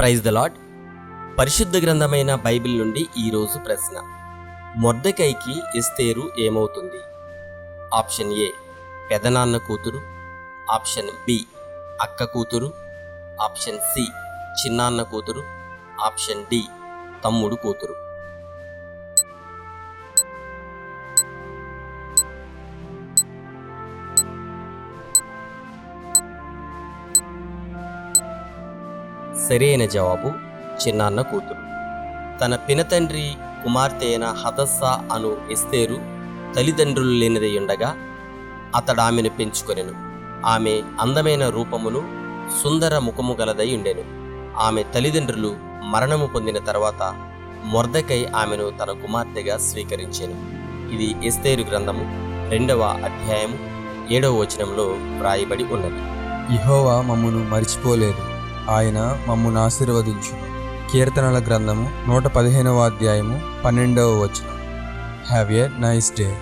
Praise the lord పరిశుద్ధ గ్రంథమైన Bible నుండి ఈరోజు ప్రశ్న. మొర్దకైకి ఎస్తేరు ఏమవుతుంది? ఆప్షన్ ఏ పెదనాన్న కూతురు. ఆప్షన్ బి అక్క కూతురు. ఆప్షన్ సి చిన్నాన్న కూతురు. ఆప్షన్ డి తమ్ముడు కూతురు. సరైన జవాబు చిన్నాన్న కూతురు. తన పినతండ్రి కుమార్తె అయిన హతస్సా అను ఎస్తేరు తల్లిదండ్రులు లేనిదై ఉండగా అతడు ఆమెను పెంచుకొనెను. ఆమె అందమైన రూపమును సుందర ముఖము గలదై ఉండెను. ఆమె తల్లిదండ్రులు మరణము పొందిన తర్వాత మొర్దకై ఆమెను తన కుమార్తెగా స్వీకరించెను. ఇది ఎస్తేరు గ్రంథము రెండవ అధ్యాయము ఏడవ వచనంలో వ్రాయబడి ఉన్నది. ఇహోవా మమ్మును మరిచిపోలేదు. ఆయన మమ్మను ఆశీర్వదించును. కీర్తనల గ్రంథము నూట పదిహేనవ అధ్యాయము పన్నెండవ వచనం. Have a nice day